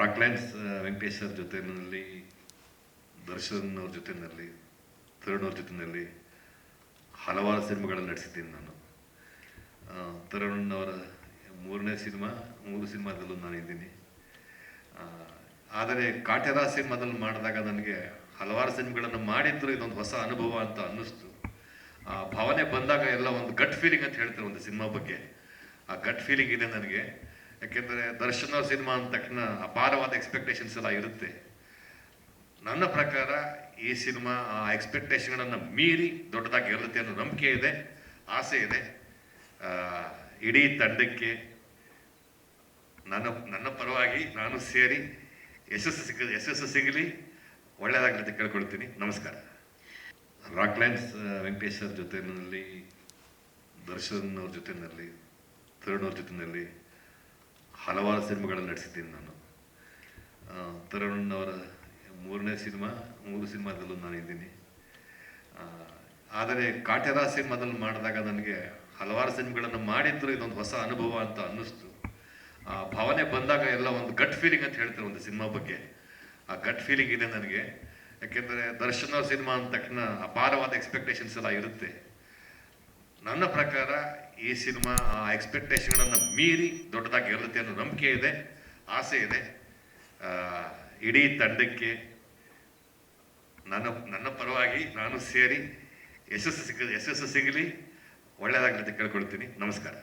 ರಾಕ್ಲೈನ್ಸ್ Venkatesh sir ಜೊತೆಯಲ್ಲಿ ದರ್ಶನ್ ಅವ್ರ ಜೊತೆಯಲ್ಲಿ ತರುಣ್ ಅವ್ರ ಜೊತೆಯಲ್ಲಿ ಹಲವಾರು ಸಿನಿಮಾಗಳನ್ನು ನಡೆಸಿದ್ದೀನಿ ನಾನು. ತರುಣ್ ಅವರ ಮೂರನೇ ಸಿನಿಮಾ, ಮೂರು ಸಿನಿಮಾದಲ್ಲೂ ನಾನು ಇದ್ದೀನಿ ಆದರೆ ಕಾಟೆರ ಸಿನಿಮಾದಲ್ಲಿ ಮಾಡಿದಾಗ ನನಗೆ ಹಲವಾರು ಸಿನಿಮಾಗಳನ್ನು ಮಾಡಿದ್ರು ಇದೊಂದು ಹೊಸ ಅನುಭವ ಅಂತ ಅನ್ನಿಸ್ತು. ಆ, ಭಾವನೆ ಬಂದಾಗ ಎಲ್ಲ ಒಂದು ಗಟ್ ಫೀಲಿಂಗ್ ಅಂತ ಹೇಳ್ತಾರೆ ಒಂದು ಸಿನಿಮಾ ಬಗ್ಗೆ. ಆ ಗಟ್ ಫೀಲಿಂಗ್ ಇದೆ ನನಗೆ. ಯಾಕೆಂದರೆ ದರ್ಶನ ಅವ್ರ ಸಿನಿಮಾ ಅಂದ ತಕ್ಷಣ ಅಪಾರವಾದ ಎಕ್ಸ್ಪೆಕ್ಟೇಷನ್ಸ್ ಎಲ್ಲ ಇರುತ್ತೆ. ನನ್ನ ಪ್ರಕಾರ ಈ ಸಿನಿಮಾ ಆ ಎಕ್ಸ್ಪೆಕ್ಟೇಷನ್ಗಳನ್ನು ಮೀರಿ ದೊಡ್ಡದಾಗಿ ಇರುತ್ತೆ ಅನ್ನೋ ನಂಬಿಕೆ ಇದೆ, ಆಸೆ ಇದೆ. ಇಡೀ ತಂಡಕ್ಕೆ ನನ್ನ ನನ್ನ ಪರವಾಗಿ ನಾನು ಸೇರಿ ಯಶಸ್ಸು ಸಿಗ, ಯಶಸ್ಸು ಸಿಗಲಿ ಒಳ್ಳೆಯದಾಗಲಿ ಅಂತ ಕೇಳ್ಕೊಳ್ತೀನಿ. ನಮಸ್ಕಾರ. ರಾಕ್ ಲೈನ್ಸ್ ಸರ್ ಜೊತೆಯಲ್ಲಿ ದರ್ಶನ್ ಅವ್ರ ಜೊತೆಯಲ್ಲಿ ತರುಣ್ ಅವ್ರ ಜೊತೆಯಲ್ಲಿ ಹಲವಾರು ಸಿನಿಮಾಗಳನ್ನು ನಡೆಸಿದ್ದೀನಿ ನಾನು. ತರುಣ್ ಮೂರನೇ ಸಿನಿಮಾ, ಮೂರು ಸಿನಿಮಾದಲ್ಲೂ ನಾನು ಇದ್ದೀನಿ. ಆದರೆ ಕಾಟೆರ ಸಿನಿಮಾದಲ್ಲಿ ಮಾಡಿದಾಗ ನನಗೆ ಹಲವಾರು ಸಿನಿಮಾಗಳನ್ನು ಮಾಡಿದ್ರು ಇದೊಂದು ಹೊಸ ಅನುಭವ ಅಂತ ಅನ್ನಿಸ್ತು. ಆ, ಭಾವನೆ ಬಂದಾಗ ಎಲ್ಲ ಒಂದು ಗಟ್ ಫೀಲಿಂಗ್ ಅಂತ ಹೇಳ್ತಾರೆ ಒಂದು ಸಿನಿಮಾ ಬಗ್ಗೆ. ಆ ಗಟ್ ಫೀಲಿಂಗ್ ಇದೆ ನನಗೆ. ಯಾಕೆಂದರೆ ದರ್ಶನ ಸಿನಿಮಾ ಅಂದ ತಕ್ಷಣ ಅಪಾರವಾದ ಎಕ್ಸ್ಪೆಕ್ಟೇಷನ್ಸ್ ಎಲ್ಲ ಇರುತ್ತೆ. ನನ್ನ ಪ್ರಕಾರ ಈ ಸಿನಿಮಾ, ಆ ಎಕ್ಸ್ಪೆಕ್ಟೇಷನ್ಗಳನ್ನು ಮೀರಿ ದೊಡ್ಡದಾಗಿ ಇರುತ್ತೆ ಅನ್ನೋ ನಂಬಿಕೆ ಇದೆ, ಆಸೆ ಇದೆ. ಇಡೀ ತಂಡಕ್ಕೆ ನನ್ನ ನನ್ನ ಪರವಾಗಿ ನಾನು ಸೇರಿ ಯಶಸ್ಸು ಸಿಗ, ಯಶಸ್ಸು ಸಿಗಲಿ. ಒಳ್ಳೆಯದಾಗಲಿ ಅಂತ ಕೇಳ್ಕೊಳ್ತೀನಿ. ನಮಸ್ಕಾರ.